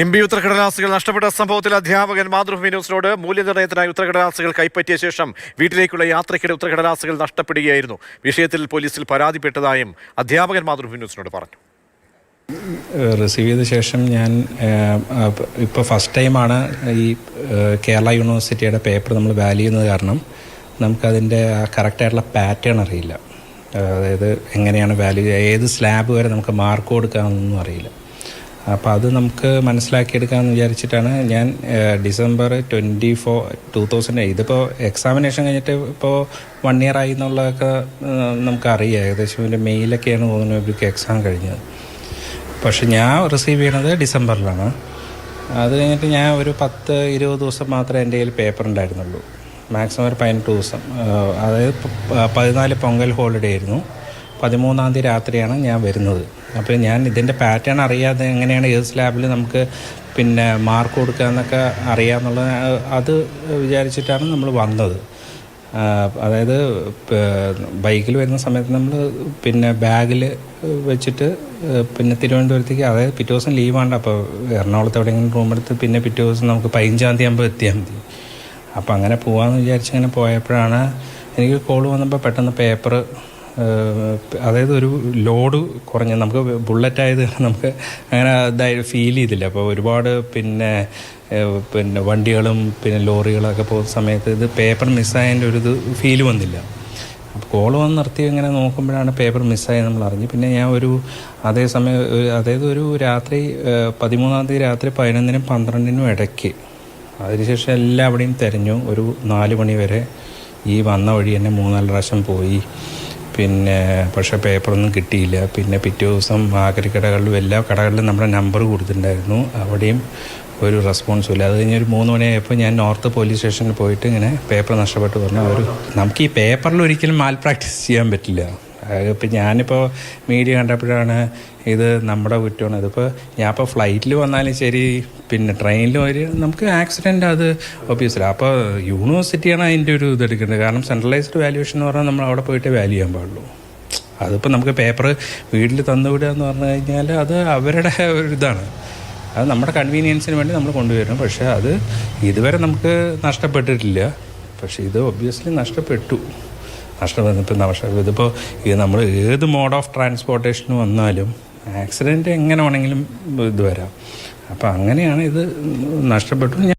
M B ഉത്തരക്കടലാസുകൾ നഷ്ടപ്പെട്ട സംഭവത്തിൽ അധ്യാപകൻ മാതൃഭൂമി ന്യൂസിനോട് മൂല്യനിർണയത്തിനായി ഉത്തരക്കടലാസുകൾ കൈപ്പറ്റിയ ശേഷം വീട്ടിലേക്കുള്ള യാത്രയ്ക്കിടെ ഉത്തരക്കടലാസുകൾ നഷ്ടപ്പെടുകയായിരുന്നു. വിഷയത്തിൽ പോലീസിൽ പരാതിപ്പെട്ടതായും അധ്യാപകൻ മാതൃഭൂമി ന്യൂസിനോട് പറഞ്ഞു. റിസീവ് ചെയ്ത ശേഷം ഞാൻ ഇപ്പോൾ ഫസ്റ്റ് ടൈമാണ് ഈ കേരള യൂണിവേഴ്സിറ്റിയുടെ പേപ്പർ നമ്മൾ വാല്യൂ ചെയ്യുന്നത് കാരണം നമുക്കതിന്റെ കറക്റ്റായിട്ടുള്ള പാറ്റേൺ അറിയില്ല. അതായത് എങ്ങനെയാണ് വാല്യൂ ഏത് സ്ലാബ് വരെ നമുക്ക് മാർക്ക് കൊടുക്കാമെന്നൊന്നും അറിയില്ല. അപ്പോൾ അത് നമുക്ക് മനസ്സിലാക്കിയെടുക്കാമെന്ന് വിചാരിച്ചിട്ടാണ് ഞാൻ December twenty four two thousand ഇതിപ്പോൾ എക്സാമിനേഷൻ കഴിഞ്ഞിട്ട് ഇപ്പോൾ വൺ ഇയർ ആയി എന്നുള്ളതൊക്കെ നമുക്കറിയാം. ഏകദേശം ഒരു മെയിലൊക്കെയാണ് തോന്നുന്നു ഇവർക്ക് എക്സാം കഴിഞ്ഞത്. പക്ഷെ ഞാൻ റിസീവ് ചെയ്യണത് ഡിസംബറിലാണ്. അത് കഴിഞ്ഞിട്ട് ഞാൻ ഒരു പത്ത് ഇരുപത് ദിവസം മാത്രമേ എന്റെ കയ്യിൽ പേപ്പർ ഉണ്ടായിരുന്നുള്ളൂ. മാക്സിമം ഒരു പതിനെട്ട് ദിവസം. അതായത് പതിനാല് പൊങ്കൽ ഹോളിഡേ ആയിരുന്നു. പതിമൂന്നാം തീയതി രാത്രിയാണ് ഞാൻ വരുന്നത്. അപ്പോൾ ഞാൻ ഇതിന്റെ പാറ്റേൺ അറിയാതെ എങ്ങനെയാണ് ഏത് സ്ലാബിൽ നമുക്ക് പിന്നെ മാർക്ക് കൊടുക്കുക എന്നൊക്കെ അറിയാമെന്നുള്ള അത് വിചാരിച്ചിട്ടാണ് നമ്മൾ വന്നത്. അതായത് ബൈക്കിൽ വരുന്ന സമയത്ത് നമ്മൾ പിന്നെ ബാഗിൽ വെച്ചിട്ട് പിന്നെ തിരുവനന്തപുരത്തേക്ക് അതായത് പിറ്റേ ദിവസം ലീവാണ്ട് അപ്പോൾ എറണാകുളത്ത് എവിടെയെങ്കിലും റൂം എടുത്ത് പിന്നെ പിറ്റേ ദിവസം നമുക്ക് പതിനഞ്ചാം തീയതി ആകുമ്പോൾ എത്തിയാൽ മതി. അപ്പോൾ അങ്ങനെ പോകാമെന്ന് വിചാരിച്ച് പോയപ്പോഴാണ് എനിക്ക് കോൾ വന്നപ്പോൾ പെട്ടെന്ന് പേപ്പർ അതായത് ഒരു ലോഡ് കുറഞ്ഞ നമുക്ക് ബുള്ളറ്റ് ആയത് നമുക്ക് അങ്ങനെ ഇതായി ഫീൽ ചെയ്തില്ല. അപ്പോൾ ഒരുപാട് പിന്നെ പിന്നെ വണ്ടികളും പിന്നെ ലോറികളൊക്കെ പോകുന്ന സമയത്ത് ഇത് പേപ്പർ മിസ്സായതിന്റെ ഒരു ഇത് ഫീൽ വന്നില്ല. അപ്പോൾ കോൾ വന്ന് നിർത്തി ഇങ്ങനെ നോക്കുമ്പോഴാണ് പേപ്പർ മിസ്സായി നമ്മൾ അറിഞ്ഞ് പിന്നെ ഞാൻ ഒരു അതേ സമയം അതായത് ഒരു രാത്രി പതിമൂന്നാം തീയതി രാത്രി പതിനൊന്നിനും പന്ത്രണ്ടിനും ഇടയ്ക്ക് അതിനുശേഷം എല്ലാവിടെയും തിരഞ്ഞു. ഒരു നാല് മണി വരെ ഈ വന്ന വഴി തന്നെ മൂന്നാൽ പ്രാവശ്യം പോയി. പിന്നെ പക്ഷേ പേപ്പറൊന്നും കിട്ടിയില്ല. പിന്നെ പിറ്റേ ദിവസം ആകരി കടകളിലും എല്ലാ കടകളിലും നമ്മുടെ നമ്പർ കൊടുത്തിട്ടുണ്ടായിരുന്നു. അവിടെയും ഒരു റെസ്പോൺസും ഇല്ല. അത് കഴിഞ്ഞ് ഒരു മൂന്ന് മണിയായപ്പോൾ ഞാൻ നോർത്ത് പോലീസ് സ്റ്റേഷനിൽ പോയിട്ട് ഇങ്ങനെ പേപ്പർ നഷ്ടപ്പെട്ടു പറഞ്ഞു. ഒരു നമുക്ക് ഈ പേപ്പറിൽ ഒരിക്കലും മാൽ പ്രാക്ടീസ് ചെയ്യാൻ പറ്റില്ല. ഇപ്പം ഞാനിപ്പോൾ മീഡിയ കണ്ടപ്പോഴാണ് ഇത് നമ്മുടെ കുറ്റമാണ്. ഇതിപ്പോൾ ഞാൻ ഇപ്പോൾ ഫ്ലൈറ്റിൽ വന്നാലും ശരി പിന്നെ ട്രെയിനിലും ഒരു നമുക്ക് ആക്സിഡന്റ് അത് ഒബ്വിയസ്ലി അപ്പോൾ യൂണിവേഴ്സിറ്റിയാണ് അതിന്റെ ഒരു ഇതെടുക്കേണ്ടത് കാരണം സെൻട്രലൈസ്ഡ് വാല്യുവേഷൻ എന്ന് പറഞ്ഞാൽ നമ്മൾ അവിടെ പോയിട്ട് വാല്യൂ ചെയ്യാൻ പാടുള്ളൂ. അതിപ്പോൾ നമുക്ക് പേപ്പർ വീട്ടിൽ തന്നുവിടുക എന്ന് പറഞ്ഞു കഴിഞ്ഞാൽ അത് അവരുടെ ഒരു ഇതാണ്. അത് നമ്മുടെ കൺവീനിയൻസിന് വേണ്ടി നമ്മൾ കൊണ്ടുവരും പക്ഷേ അത് ഇതുവരെ നമുക്ക് നഷ്ടപ്പെട്ടിട്ടില്ല. പക്ഷേ ഇത് ഒബ്വിയസ്ലി നഷ്ടപ്പെട്ടു. നഷ്ടം ഇപ്പം നഷ്ടം ഇതിപ്പോൾ ഇത് നമ്മൾ ഏത് മോഡ് ഓഫ് ട്രാൻസ്പോർട്ടേഷന് വന്നാലും ആക്സിഡന്റ് എങ്ങനെ വേണമെങ്കിലും ഇത് വരാം. അപ്പോൾ അങ്ങനെയാണ് ഇത് നഷ്ടപ്പെട്ടു.